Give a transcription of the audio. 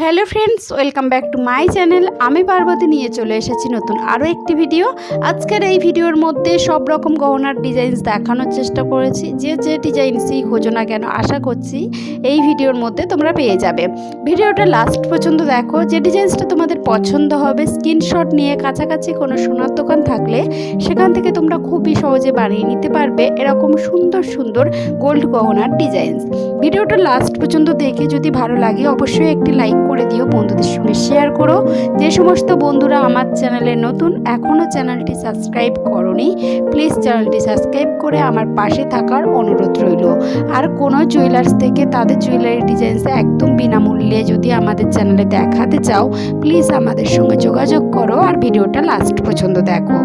Hello friends, welcome back to my channel. আমি পার্বতী নিয়ে চলে এসেছি নতুন আরও একটি ভিডিও। আজকের এই ভিডিওর মধ্যে সব রকম গহনার ডিজাইনস দেখানোর চেষ্টা করেছি। যে যে ডিজাইনসই খোঁজো না কেন, আশা করছি এই ভিডিওর মধ্যে তোমরা পেয়ে যাবে। ভিডিওটা লাস্ট পর্যন্ত দেখো। যে ডিজাইনসটা তোমাদের পছন্দ হবে স্ক্রিনশট নিয়ে কাছাকাছি কোনো সোনার দোকান থাকলে সেখান থেকে তোমরা খুবই সহজে বানিয়ে নিতে পারবে এরকম সুন্দর সুন্দর গোল্ড গহনার ডিজাইনস ভিডিওটা লাস্ট পর্যন্ত দেখে যদি ভালো লাগে, অবশ্যই একটি লাইক করে দিও, বন্ধুদের সঙ্গে শেয়ার করো। যে সমস্ত বন্ধুরা আমার চ্যানেলে নতুন, এখনও চ্যানেলটি সাবস্ক্রাইব করনি প্লিজ চ্যানেলটি সাবস্ক্রাইব করে আমার পাশে থাকার অনুরোধ রইল। আর কোনো জুয়েলার্স থেকে তাদের জুয়েলারি ডিজাইনস একদম বিনামূল্যে যদি আমাদের চ্যানেলে দেখাতে চাও প্লিজ আমাদের সঙ্গে যোগাযোগ করো আর ভিডিওটা লাস্ট পর্যন্ত দেখো।